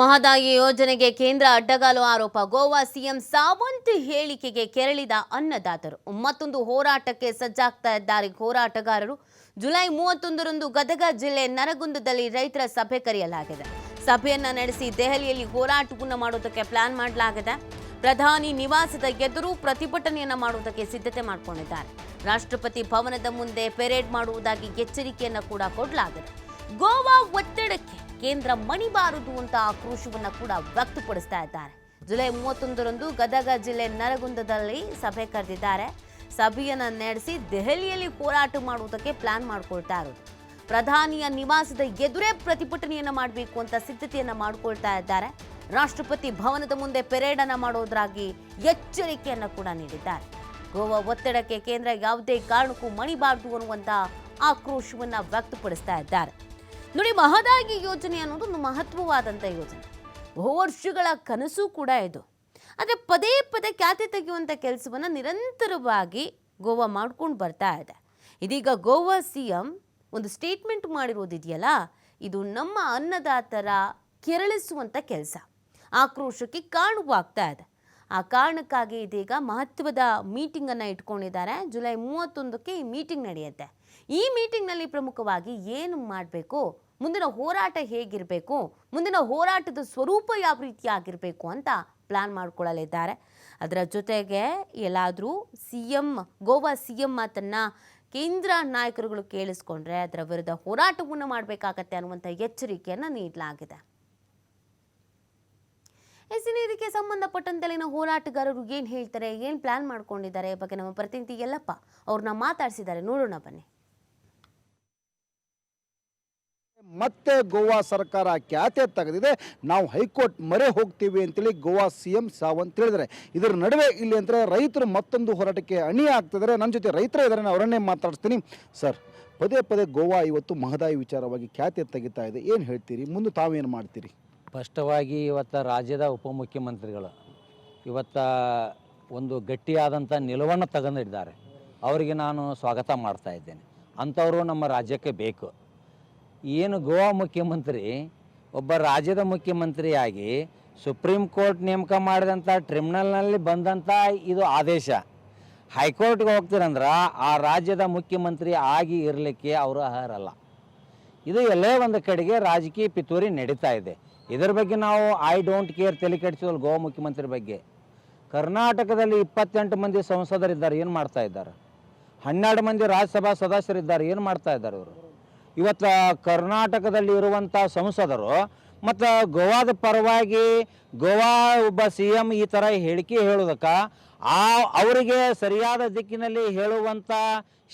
ಮಹದಾಯಿ ಯೋಜನೆಗೆ ಕೇಂದ್ರ ಅಡ್ಡಗಾಲು ಆರೋಪ. ಗೋವಾ ಸಿಎಂ ಸಾವಂತ್ ಹೇಳಿಕೆಗೆ ಕೆರಳಿದ ಅನ್ನದಾತರು. ಮತ್ತೊಂದು ಹೋರಾಟಕ್ಕೆ ಸಜ್ಜಾಗ್ತಾ ಇದ್ದಾರೆ ಹೋರಾಟಗಾರರು. ಜುಲೈ ಮೂವತ್ತೊಂದರಂದು ಗದಗ ಜಿಲ್ಲೆ ನರಗುಂದದಲ್ಲಿ ರೈತರ ಸಭೆ ಕರೆಯಲಾಗಿದೆ. ಸಭೆಯನ್ನ ನಡೆಸಿ ದೆಹಲಿಯಲ್ಲಿ ಹೋರಾಟವನ್ನು ಮಾಡುವುದಕ್ಕೆ ಪ್ಲಾನ್ ಮಾಡಲಾಗಿದೆ. ಪ್ರಧಾನಿ ನಿವಾಸದ ಎದುರು ಪ್ರತಿಭಟನೆಯನ್ನು ಮಾಡುವುದಕ್ಕೆ ಸಿದ್ಧತೆ ಮಾಡಿಕೊಂಡಿದ್ದಾರೆ. ರಾಷ್ಟ್ರಪತಿ ಭವನದ ಮುಂದೆ ಪೆರೇಡ್ ಮಾಡುವುದಾಗಿ ಎಚ್ಚರಿಕೆಯನ್ನು ಕೂಡ ಕೊಡಲಾಗಿದೆ. ಗೋವಾ ಒತ್ತಡಕ್ಕೆ ಕೇಂದ್ರ ಮಣಿಬಾರದು ಅಂತ ಆಕ್ರೋಶವನ್ನ ಕೂಡ ವ್ಯಕ್ತಪಡಿಸ್ತಾ ಇದ್ದಾರೆ. ಜುಲೈ ಮೂವತ್ತೊಂದರಂದು ಗದಗ ಜಿಲ್ಲೆ ನರಗುಂದದಲ್ಲಿ ಸಭೆ ಕರೆದಿದ್ದಾರೆ. ಸಭೆಯನ್ನ ನಡೆಸಿ ದೆಹಲಿಯಲ್ಲಿ ಹೋರಾಟ ಮಾಡುವುದಕ್ಕೆ ಪ್ಲಾನ್ ಮಾಡ್ಕೊಳ್ತಾ ಇರೋದು. ಪ್ರಧಾನಿಯ ನಿವಾಸದ ಎದುರೇ ಪ್ರತಿಭಟನೆಯನ್ನ ಮಾಡಬೇಕು ಅಂತ ಸಿದ್ಧತೆಯನ್ನು ಮಾಡ್ಕೊಳ್ತಾ ಇದ್ದಾರೆ. ರಾಷ್ಟ್ರಪತಿ ಭವನದ ಮುಂದೆ ಪೆರೇಡ್ ಅನ್ನು ಮಾಡೋದ್ರಾಗಿ ಎಚ್ಚರಿಕೆಯನ್ನ ಕೂಡ ನೀಡಿದ್ದಾರೆ. ಗೋವಾ ಒತ್ತಡಕ್ಕೆ ಕೇಂದ್ರ ಯಾವುದೇ ಕಾರಣಕ್ಕೂ ಮಣಿಬಾರದು ಅನ್ನುವಂಥ ಆಕ್ರೋಶವನ್ನ ವ್ಯಕ್ತಪಡಿಸ್ತಾ ಇದ್ದಾರೆ. ನೋಡಿ, ಮಹದಾಗಿ ಯೋಜನೆ ಅನ್ನೋದು ಒಂದು ಮಹತ್ವವಾದಂಥ ಯೋಜನೆ. ಬಹು ವರ್ಷಗಳ ಕನಸು ಕೂಡ ಇದು. ಆದರೆ ಪದೇ ಪದೇ ಖ್ಯಾತಿ ತೆಗೆಯುವಂಥ ಕೆಲಸವನ್ನು ನಿರಂತರವಾಗಿ ಗೋವಾ ಮಾಡ್ಕೊಂಡು ಬರ್ತಾ ಇದೆ. ಇದೀಗ ಗೋವಾ ಸಿ ಎಂ ಒಂದು ಸ್ಟೇಟ್ಮೆಂಟ್ ಮಾಡಿರೋದಿದೆಯಲ್ಲ, ಇದು ನಮ್ಮ ಅನ್ನದಾತರ ಕೆರಳಿಸುವಂಥ ಕೆಲಸ. ಆಕ್ರೋಶಕ್ಕೆ ಕಾರಣವಾಗ್ತಾ ಇದೆ. ಆ ಕಾರಣಕ್ಕಾಗಿ ಇದೀಗ ಮಹತ್ವದ ಮೀಟಿಂಗನ್ನು ಇಟ್ಕೊಂಡಿದ್ದಾರೆ. ಜುಲೈ ಮೂವತ್ತೊಂದಕ್ಕೆ ಈ ಮೀಟಿಂಗ್ ನಡೆಯುತ್ತೆ. ಈ ಮೀಟಿಂಗ್ನಲ್ಲಿ ಪ್ರಮುಖವಾಗಿ ಏನು ಮಾಡಬೇಕು? ಮುಂದಿನ ಹೋರಾಟ ಹೇಗಿರಬೇಕು, ಮುಂದಿನ ಹೋರಾಟದ ಸ್ವರೂಪ ಯಾವ ರೀತಿಯಾಗಿರಬೇಕು ಅಂತ ಪ್ಲಾನ್ ಮಾಡ್ಕೊಳ್ಳಲಿದ್ದಾರೆ. ಅದರ ಜೊತೆಗೆ ಎಲ್ಲಾದರೂ C M Goa C M ಮಾತನ್ನು ಕೇಂದ್ರ ನಾಯಕರುಗಳು ಕೇಳಿಸ್ಕೊಂಡ್ರೆ ಅದರ ವಿರುದ್ಧ ಹೋರಾಟವನ್ನು ಮಾಡಬೇಕಾಗತ್ತೆ ಅನ್ನುವಂಥ ಎಚ್ಚರಿಕೆಯನ್ನು ನೀಡಲಾಗಿದೆ. ಎಸ್ ಇದಕ್ಕೆ ಸಂಬಂಧಪಟ್ಟಂತಲಿನ ಹೋರಾಟಗಾರರು ಏನು ಹೇಳ್ತಾರೆ, ಏನು ಪ್ಲಾನ್ ಮಾಡ್ಕೊಂಡಿದ್ದಾರೆ ಬಗ್ಗೆ ನಮ್ಮ ಪ್ರತಿನಿಧಿ ಯಲ್ಲಪ್ಪ ಅವ್ರನ್ನ ಮಾತಾಡಿಸಿದ್ದಾರೆ. ನೋಡೋಣ ಬನ್ನಿ. ಮತ್ತೆ ಗೋವಾ ಸರ್ಕಾರ ಖ್ಯಾತೆ ತೆಗೆದಿದೆ. ನಾವು ಹೈಕೋರ್ಟ್ ಮರೆ ಹೋಗ್ತೀವಿ ಅಂತೇಳಿ ಗೋವಾ ಸಿ ಎಂ ಸಾವಂತ್ ಹೇಳಿದರೆ ಇದರ ನಡುವೆ ಇಲ್ಲಿ ಅಂದರೆ ರೈತರು ಮತ್ತೊಂದು ಹೋರಾಟಕ್ಕೆ ಅಣಿ ಆಗ್ತಿದ್ದಾರೆ. ನನ್ನ ಜೊತೆ ರೈತರ ಇದ್ದಾರೆ, ನಾನು ಅವರನ್ನೇ ಮಾತಾಡ್ತೀನಿ ಸರ್, ಪದೇ ಪದೇ ಗೋವಾ ಇವತ್ತು ಮಹದಾಯಿ ವಿಚಾರವಾಗಿ ಖ್ಯಾತೆ ತೆಗಿತಾ ಇದೆ. ಏನು ಹೇಳ್ತೀರಿ? ಮುಂದೆ ತಾವೇನು ಮಾಡ್ತೀರಿ? ಸ್ಪಷ್ಟವಾಗಿ ಇವತ್ತು ರಾಜ್ಯದ ಉಪಮುಖ್ಯಮಂತ್ರಿಗಳು ಇವತ್ತ ಒಂದು ಗಟ್ಟಿಯಾದಂಥ ನಿಲುವನ್ನು ತಗೊಂಡಿದ್ದಾರೆ. ಅವರಿಗೆ ನಾನು ಸ್ವಾಗತ ಮಾಡ್ತಾ ಇದ್ದೇನೆ. ಅಂಥವರು ನಮ್ಮ ರಾಜ್ಯಕ್ಕೆ ಬೇಕು. ಏನು ಗೋವಾ ಮುಖ್ಯಮಂತ್ರಿ, ಒಬ್ಬ ರಾಜ್ಯದ ಮುಖ್ಯಮಂತ್ರಿಯಾಗಿ ಸುಪ್ರೀಂ ಕೋರ್ಟ್ ನೇಮಕ ಮಾಡಿದಂಥ ಟ್ರಿಬ್ಯುನಲ್ನಲ್ಲಿ ಬಂದಂಥ ಇದು ಆದೇಶ. ಹೈಕೋರ್ಟ್ಗೆ ಹೋಗ್ತೀರಂದ್ರೆ ಆ ರಾಜ್ಯದ ಮುಖ್ಯಮಂತ್ರಿ ಆಗಿ ಇರಲಿಕ್ಕೆ ಅವರು ಅರ್ಹರಲ್ಲ. ಇದು ಎಲ್ಲೇ ಒಂದು ಕಡೆಗೆ ರಾಜಕೀಯ ಪಿತೂರಿ ನಡೀತಾ ಇದೆ. ಇದರ ಬಗ್ಗೆ ನಾವು ಐ ಡೋಂಟ್ ಕೇರ್ ತಲೆ ಕೆಡಿಸೋಲ್ಲ ಗೋವಾ ಮುಖ್ಯಮಂತ್ರಿ ಬಗ್ಗೆ. ಕರ್ನಾಟಕದಲ್ಲಿ ಇಪ್ಪತ್ತೆಂಟು ಮಂದಿ ಸಂಸದರಿದ್ದಾರೆ, ಏನು ಮಾಡ್ತಾ ಇದ್ದಾರೆ? ಹನ್ನೆರಡು ಮಂದಿ ರಾಜ್ಯಸಭಾ ಸದಸ್ಯರಿದ್ದಾರೆ, ಏನು ಮಾಡ್ತಾ ಇದ್ದಾರೆ ಇವರು? ಇವತ್ತು ಕರ್ನಾಟಕದಲ್ಲಿ ಇರುವಂಥ ಸಂಸದರು, ಮತ್ತು ಗೋವಾದ ಪರವಾಗಿ ಗೋವಾ ಒಬ್ಬ ಸಿ ಎಂ ಈ ಥರ ಹೇಳಿಕೆ ಹೇಳೋದಕ್ಕೆ, ಆ ಅವರಿಗೆ ಸರಿಯಾದ ದಿಕ್ಕಿನಲ್ಲಿ ಹೇಳುವಂಥ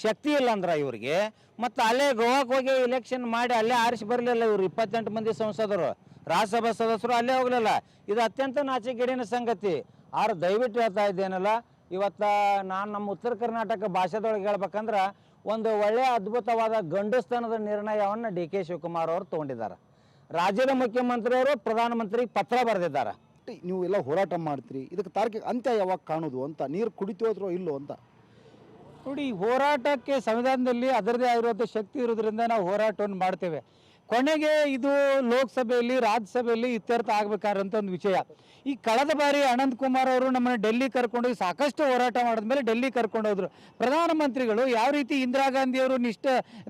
ಶಕ್ತಿ ಇಲ್ಲ ಅಂದ್ರೆ ಇವರಿಗೆ. ಮತ್ತು ಅಲ್ಲೇ ಗೋವಾಕ್ಕೆ ಹೋಗಿ ಇಲೆಕ್ಷನ್ ಮಾಡಿ ಅಲ್ಲೇ ಆರಿಸಿ ಬರಲಿಲ್ಲ ಇವರು ಇಪ್ಪತ್ತೆಂಟು ಮಂದಿ ಸಂಸದರು. ರಾಜ್ಯಸಭಾ ಸದಸ್ಯರು ಅಲ್ಲೇ ಹೋಗಲಿಲ್ಲ. ಇದು ಅತ್ಯಂತ ನಾಚಿಕೆಗೇಡಿನ ಸಂಗತಿ. ಆರು ದಯವಿಟ್ಟು ಹೇಳ್ತಾ ಇದ್ದೇನಲ್ಲ ಇವತ್ತು ನಾನು ನಮ್ಮ ಉತ್ತರ ಕರ್ನಾಟಕ ಭಾಷೆದೊಳಗೆ ಹೇಳ್ಬೇಕಂದ್ರೆ ಒಂದು ಒಳ್ಳೆಯ ಅದ್ಭುತವಾದ ಗಂಡಸ್ತನದ ನಿರ್ಣಯವನ್ನು ಡಿ ಕೆ ಶಿವಕುಮಾರ್ ಅವರು ತೊಗೊಂಡಿದ್ದಾರೆ. ರಾಜ್ಯದ ಮುಖ್ಯಮಂತ್ರಿಯವರು ಪ್ರಧಾನಮಂತ್ರಿಗೆ ಪತ್ರ ಬರೆದಿದ್ದಾರೆ. ನೀವು ಎಲ್ಲ ಹೋರಾಟ ಮಾಡ್ತೀರಿ. ಇದಕ್ಕೆ ತಾರ್ಕಿಕ ಅಂತ್ಯ ಯಾವಾಗ ಕಾಣೋದು ಅಂತ ನೀರು ಕುಡಿತೋದ್ರೋ ಇಲ್ಲೋ ಅಂತ? ನೋಡಿ ಹೋರಾಟಕ್ಕೆ ಸಂವಿಧಾನದಲ್ಲಿ ಅದರದೇ ಆಗಿರುವಂಥ ಶಕ್ತಿ ಇರೋದ್ರಿಂದ ನಾವು ಹೋರಾಟವನ್ನು ಮಾಡ್ತೇವೆ. ಕೊನೆಗೆ ಇದು ಲೋಕಸಭೆಯಲ್ಲಿ, ರಾಜ್ಯಸಭೆಯಲ್ಲಿ ಇತ್ಯರ್ಥ ಆಗ್ಬೇಕಾದಂಥ ಒಂದು ವಿಷಯ. ಈ ಕಳೆದ ಬಾರಿ ಅನಂತ್ ಕುಮಾರ್ ಅವರು ನಮ್ಮನ್ನು ಡೆಲ್ಲಿ ಕರ್ಕೊಂಡೋಗಿ ಸಾಕಷ್ಟು ಹೋರಾಟ ಮಾಡಿದ್ಮೇಲೆ ಡೆಲ್ಲಿ ಕರ್ಕೊಂಡು ಹೋದ್ರು ಪ್ರಧಾನಮಂತ್ರಿಗಳು ಯಾವ ರೀತಿ ಇಂದಿರಾ ಗಾಂಧಿಯವರು ನಿಷ್ಠ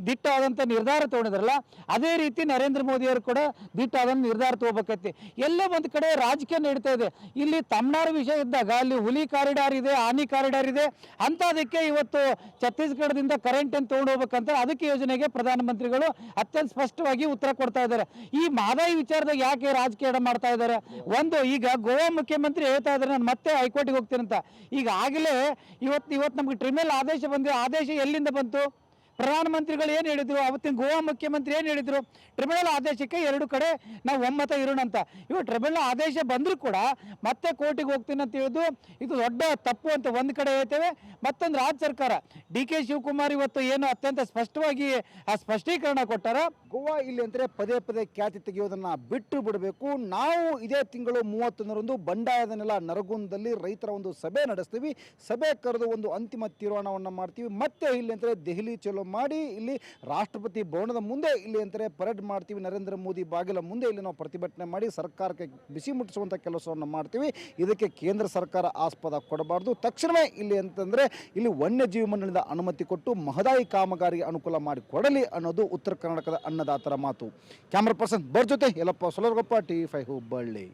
ದಿಟ್ಟವಾದಂಥ ನಿರ್ಧಾರ ತಗೊಂಡಿದ್ರಲ್ಲ, ಅದೇ ರೀತಿ ನರೇಂದ್ರ ಮೋದಿಯವರು ಕೂಡ ದಿಟ್ಟಾದಂಥ ನಿರ್ಧಾರ ತಗೋಬೇಕೈತಿ. ಎಲ್ಲ ಒಂದು ಕಡೆ ರಾಜಕೀಯ ನಡೀತಾ ಇದೆ. ಇಲ್ಲಿ ತಮಿಳ್ನಾಡು ವಿಷಯ ಇದ್ದಾಗ, ಅಲ್ಲಿ ಹುಲಿ ಕಾರಿಡಾರ್ ಇದೆ, ಆನಿ ಕಾರಿಡಾರ್ ಇದೆ, ಅಂಥದಕ್ಕೆ ಇವತ್ತು ಛತ್ತೀಸ್ಗಢದಿಂದ ಕರೆಂಟ್ ಅನ್ನು ತೊಗೊಂಡು ಹೋಗ್ಬೇಕಂತ ಅದಕ್ಕೆ ಯೋಜನೆಗೆ ಪ್ರಧಾನಮಂತ್ರಿಗಳು ಅತ್ಯಂತ ಸ್ಪಷ್ಟವಾಗಿ ಉತ್ತರ ಕೊಡ್ತಾ ಇದ್ದಾರೆ. ಈ ಮಾದಾಯಿ ವಿಚಾರದಾಗ ಯಾಕೆ ರಾಜಕೀಯ ಮಾಡ್ತಾ ಇದ್ದಾರೆ? ಒಂದು, ಈಗ ಗೋವಾ ಮುಖ್ಯಮಂತ್ರಿ ಹೇಳ್ತಾ ಇದ್ದಾರೆ, ನಾನು ಮತ್ತೆ ಹೈಕೋರ್ಟಿಗೆ ಹೋಗ್ತೀನಿ ಅಂತ ಈಗ ಆಗಲೇ ಇವತ್ತು ಇವತ್ತು ನಮ್ಗೆ ಟ್ರಿಮಿನಲ್ ಆದೇಶ ಬಂದಿದೆ. ಆದೇಶ ಎಲ್ಲಿಂದ ಬಂತು? ಪ್ರಧಾನಮಂತ್ರಿಗಳು ಏನು ಹೇಳಿದರು? ಅವತ್ತಿನ ಗೋವಾ ಮುಖ್ಯಮಂತ್ರಿ ಏನು ಹೇಳಿದರು? ಟ್ರಿಬ್ಯುನಲ್ ಆದೇಶಕ್ಕೆ ಎರಡು ಕಡೆ ನಾವು ಒಮ್ಮತ ಇರೋಣ ಅಂತ ಇವಾಗ ಟ್ರಿಬ್ಯುನಲ್ ಆದೇಶ ಬಂದರೂ ಕೂಡ ಮತ್ತೆ ಕೋರ್ಟಿಗೆ ಹೋಗ್ತೀನಿ ಅಂತ ಹೇಳಿದ್ದು ಇದು ದೊಡ್ಡ ತಪ್ಪು ಅಂತ ಒಂದು ಕಡೆ ಹೇಳ್ತೇವೆ. ಮತ್ತೊಂದು ರಾಜ್ಯ ಸರ್ಕಾರ, ಡಿ ಕೆ ಶಿವಕುಮಾರ್ ಇವತ್ತು ಏನು ಅತ್ಯಂತ ಸ್ಪಷ್ಟವಾಗಿ ಆ ಸ್ಪಷ್ಟೀಕರಣ ಕೊಟ್ಟಾರ? ಗೋವಾ ಇಲ್ಲಿ ಅಂದರೆ ಪದೇ ಪದೇ ಖ್ಯಾತಿ ತೆಗೆಯೋದನ್ನ ಬಿಟ್ಟು ಬಿಡಬೇಕು. ನಾವು ಇದೇ ತಿಂಗಳು ಮೂವತ್ತೊಂದರಂದು ಬಂಡಾಯದ ನೆಲ ನರಗುಂದದಲ್ಲಿ ರೈತರ ಒಂದು ಸಭೆ ನಡೆಸ್ತೀವಿ. ಸಭೆ ಕರೆದು ಒಂದು ಅಂತಿಮ ತೀರ್ಮಾನವನ್ನು ಮಾಡ್ತೀವಿ. ಮತ್ತೆ ಇಲ್ಲಿ ಅಂದರೆ ದೆಹಲಿ ಚಲೋ ಮಾಡಿ ಇಲ್ಲಿ ರಾಷ್ಟ್ರಪತಿ ಭವನದ ಮುಂದೆ ಇಲ್ಲಿ ಅಂತಾರೆ ಪರೇಡ್ ಮಾಡ್ತೀವಿ ನರೇಂದ್ರ ಮೋದಿ ಬಾಗಿಲ ಮುಂದೆ ಇಲ್ಲಿ ನಾವು ಪ್ರತಿಭಟನೆ ಮಾಡಿ ಸರ್ಕಾರಕ್ಕೆ ಬಿಸಿ ಮುಟ್ಟಿಸುವಂಥ ಕೆಲಸವನ್ನು ಮಾಡ್ತೀವಿ. ಇದಕ್ಕೆ ಕೇಂದ್ರ ಸರ್ಕಾರ ಆಸ್ಪದ ಕೊಡಬಾರ್ದು. ತಕ್ಷಣವೇ ಇಲ್ಲಿ ಅಂತಂದರೆ ಇಲ್ಲಿ ವನ್ಯಜೀವಿ ಮಂಡಳಿಯಿಂದ ಅನುಮತಿ ಕೊಟ್ಟು ಮಹದಾಯಿ ಕಾಮಗಾರಿಗೆ ಅನುಕೂಲ ಮಾಡಿ ಕೊಡಲಿ ಅನ್ನೋದು ಉತ್ತರ ಕರ್ನಾಟಕದ ಅನ್ನದಾತರ ಮಾತು. ಕ್ಯಾಮ್ರಾ ಪರ್ಸನ್ ಬರ್ ಜೊತೆ ಯಲ್ಲಪ್ಪ ಸೊಲರ್ಗೊಪ್ಪ, ಟಿ ಫೈ ಹುಬ್ಬಳ್ಳಿ.